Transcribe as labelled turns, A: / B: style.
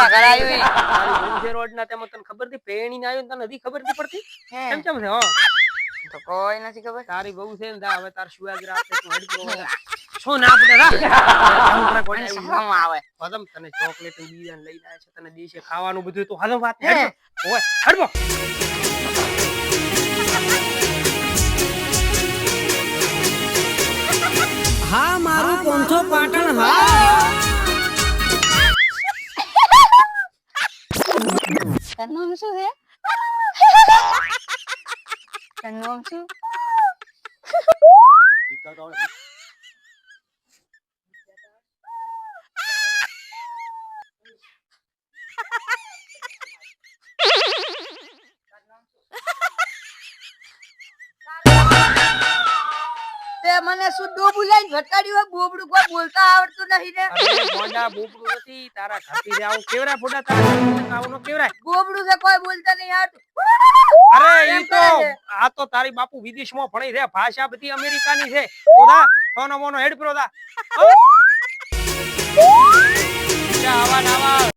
A: આપણા ઘરે આવ્યું ઈ.
B: તારી બહુ તેમાં તને ખબર હતી પેણીને આવ્યો તને હજી ખબર નથી પડતી?
A: હે,
B: કેમ કેમ છે હા?
A: તો કોઈ નથી ખબર.
B: તારી બહુ છે ને હવે તાર શુઆજ રાતે તું હડી શું ના પડે રા જાઉં કોણ
A: મને
B: આવ્યું?
A: શરમ આવે.
B: હદમ તને ચોકલેટ બીજાને લઈને આવ્યા છે તને દેશે ખાવાનું બધું તો હદમ વાત ઓય હડબો હા મારું પોંથો પાટણ હા.
A: તારું નામ શું છે તારું નામ શું તે મને શું ડોબું લઈને ભટકાડ્યું હોય? બોબડું કોઈ બોલતા આવડતું નહીં ને.
B: અરે મોંડા બોબડું નથી તારા ખાતી રે આવું કેવરા ફોટા તારા આવું કેવરા
A: બોબડું છે કોઈ બોલતા નહીં આવડતું.
B: અરે ઈ તો આ તો તારી બાપુ વિદેશમાં ભણી રે ભાષા બધી અમેરિકાની છે. ઓદા સોનો મોનો હેડ પ્રો